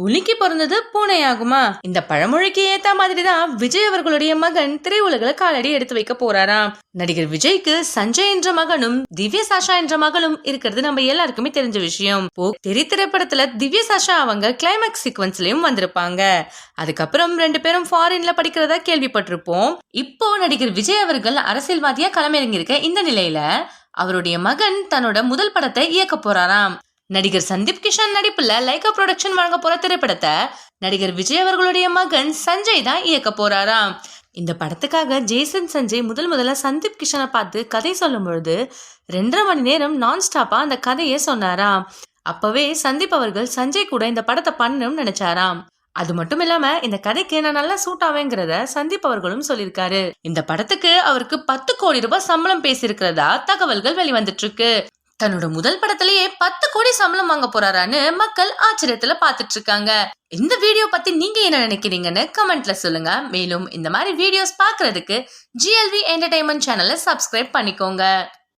புலிக்கு பிறந்தது பூனையாகுமா? இந்த பழமொழிக்கு ஏத்த மாதிரி தான் விஜய் அவர்களுடைய மகன் திரையுலகில் காலடி எடுத்து வைக்க போறாராம். நடிகர் விஜய்க்கு சஞ்சய் என்ற மகனும் திவ்ய சாஷா என்ற மகளும் இருக்கிறது நம்ம எல்லாருக்குமே தெரிஞ்ச விஷயம். போ தெரி திரைப்படத்துல திவ்ய சாஷா அவங்க கிளைமேக்ஸ் சீக்வன்ஸ்லயும் வந்திருப்பாங்க. அதுக்கப்புறம் ரெண்டு பேரும் ஃபாரின்ல படிக்கிறதா கேள்விப்பட்டிருப்போம். இப்போ நடிகர் விஜய் அவர்கள் அரசியல்வாதியா களமிறங்கியிருக்க இந்த நிலையில அவருடைய மகன் தன்னோட முதல் படத்தை இயக்க போறாராம். நடிகர் சந்தீப் கிஷன் நடிப்புல லைகா ப்ரொடக்ஷன் வழங்க போற திரைப்படத்தை நடிகர் விஜய் அவர்களுடைய மகன் சஞ்சய் தான் இயக்க போறாராம். இந்த படத்துக்காக ஜேசன் சஞ்சய் முதல் முதல்ல சந்தீப் கிஷனை பார்த்து கதை சொல்லும் பொழுது ரெண்டரை மணி நேரம் நான் ஸ்டாப்பா அந்த கதையை சொன்னாராம். அப்பவே சந்தீப் அவர்கள் சஞ்சய் கூட இந்த படத்தை பண்ணணும்னு நினைச்சாராம். அது மட்டும் இல்லாம இந்த கதைக்கு நான் நல்லா சூட் ஆவேங்கிறத சந்தீப் அவர்களும் சொல்லியிருக்காரு. இந்த படத்துக்கு அவருக்கு பத்து கோடி ரூபாய் சம்பளம் பேசியிருக்கிறதா தகவல்கள் வெளிவந்துட்டு இருக்கு. தன்னோட முதல் படத்திலேயே பத்து கோடி சம்பளம் வாங்க போறாரான்னு மக்கள் ஆச்சரியத்துல பாத்துட்டு இருக்காங்க. இந்த வீடியோ பத்தி நீங்க என்ன நினைக்கிறீங்கன்னு கமெண்ட்ல சொல்லுங்க. மேலும் இந்த மாதிரி வீடியோஸ் பாக்குறதுக்கு ஜிஎல்வி என்டர்டைன்மெண்ட் சேனலை சப்ஸ்கிரைப் பண்ணிக்கோங்க.